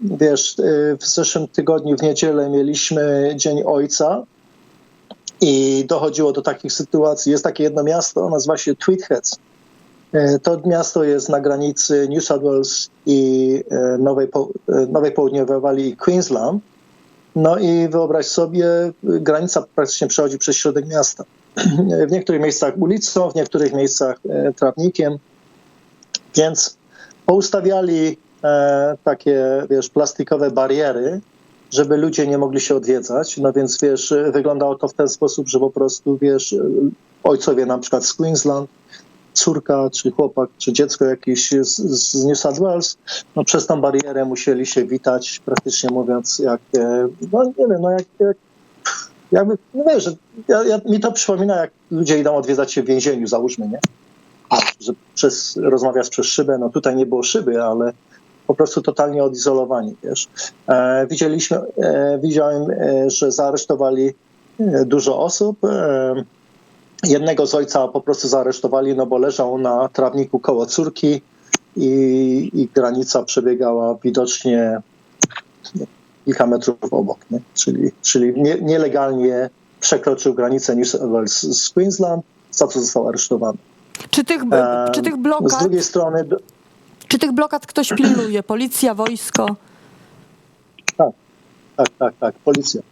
Wiesz, e, w zeszłym tygodniu w niedzielę mieliśmy Dzień Ojca i dochodziło do takich sytuacji. Jest takie jedno miasto, nazywa się Tweedheads. E, To miasto jest na granicy New South Wales i e, Nowej, e, Nowej Południowej Walii i Queensland. No i wyobraź sobie, y, granica praktycznie przechodzi przez środek miasta. W niektórych miejscach ulicą, w niektórych miejscach trawnikiem. Więc poustawiali e, takie, wiesz, plastikowe bariery, żeby ludzie nie mogli się odwiedzać. No więc, wiesz, wyglądało to w ten sposób, że po prostu, wiesz, ojcowie na przykład z Queensland, córka, czy chłopak, czy dziecko jakieś z, z New South Wales, no przez tą barierę musieli się witać, praktycznie mówiąc, jak, e, no nie wiem, no jak, jak jakby, no wiesz, ja, ja, mi to przypomina, jak ludzie idą odwiedzać się w więzieniu, załóżmy, nie? Że przez, rozmawiasz przez szybę, no tutaj nie było szyby, ale po prostu totalnie odizolowani, wiesz. E, widzieliśmy, e, widziałem, e, że zaaresztowali dużo osób. Jednego z ojca po prostu zaaresztowali, no bo leżał na trawniku koło córki i, i granica przebiegała widocznie kilka metrów obok, nie? czyli, czyli nie, nielegalnie przekroczył granicę New South Wales z Queensland, za co został aresztowany. Czy tych, czy tych Z blokad, drugiej strony, czy tych blokad ktoś pilnuje? Policja, wojsko? tak, tak, tak, policja.